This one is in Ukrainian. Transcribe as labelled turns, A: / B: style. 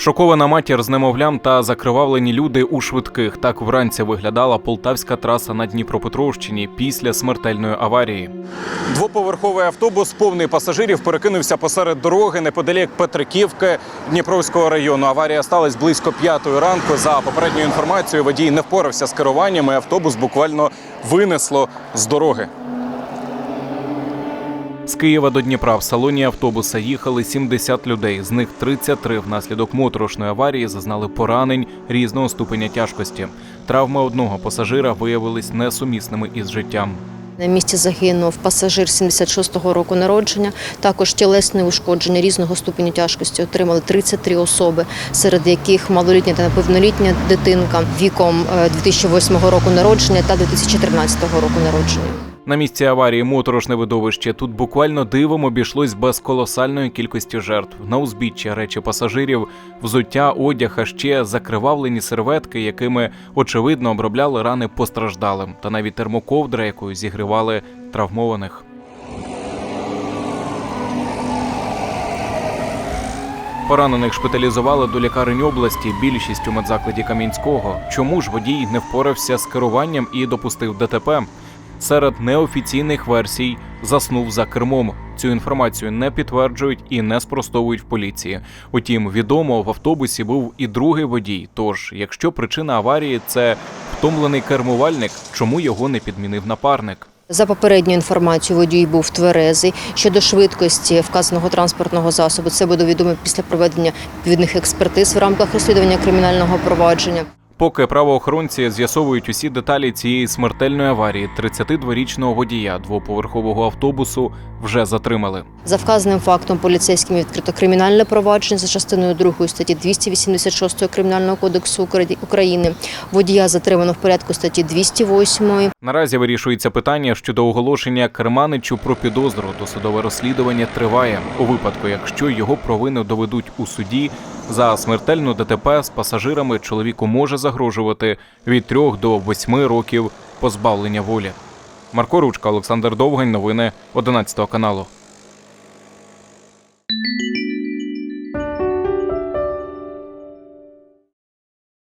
A: Шокована матір з немовлям та закривавлені люди у швидких. Так вранці виглядала полтавська траса на Дніпропетровщині після смертельної аварії. Двоповерховий автобус, повний пасажирів, перекинувся посеред дороги неподалік Петриківки Дніпровського району. Аварія сталася близько п'ятої ранку. За попередньою інформацією, водій не впорався з керуванням, і автобус буквально винесло з дороги. З Києва до Дніпра в салоні автобуса їхали 70 людей. З них 33 внаслідок моторошної аварії зазнали поранень різного ступеня тяжкості. Травми одного пасажира виявились несумісними із життям.
B: На місці загинув пасажир 76-го року народження. Також тілесне ушкодження різного ступеню тяжкості отримали 33 особи, серед яких малолітня та неповнолітня дитинка віком е, 2008 року народження та 2013 року народження.
A: На місці аварії моторошне видовище. Тут буквально дивом обійшлось без колосальної кількості жертв. На узбіччя речі пасажирів, взуття, одяг, а ще закривавлені серветки, якими очевидно обробляли рани постраждалим, та навіть термоковдра, якою зігрівали травмованих. Поранених шпиталізували до лікарень області, більшість у медзакладі Кам'янського. Чому ж водій не впорався з керуванням і допустив ДТП? Серед неофіційних версій заснув за кермом. Цю інформацію не підтверджують і не спростовують в поліції. Утім, відомо в автобусі був і другий водій. Тож, якщо причина аварії це втомлений кермувальник, чому його не підмінив напарник?
B: За попередньою інформацією, водій був тверезий. Щодо швидкості вказаного транспортного засобу, це буде відомо після проведення відповідних експертиз в рамках розслідування кримінального провадження.
A: Поки правоохоронці з'ясовують усі деталі цієї смертельної аварії, 32-річного водія двоповерхового автобусу вже затримали.
B: За вказаним фактом поліцейськими відкрито кримінальне провадження за частиною 2 статті 286 Кримінального кодексу України. Водія затримано в порядку статті 208.
A: Наразі вирішується питання щодо оголошення Керманичу про підозру. Досудове розслідування триває. У випадку, якщо його провину доведуть у суді, за смертельну ДТП з пасажирами чоловіку може загрожувати від 3 до 8 років позбавлення волі. Марко Ручка, Олександр Довгань. Новини 11 каналу.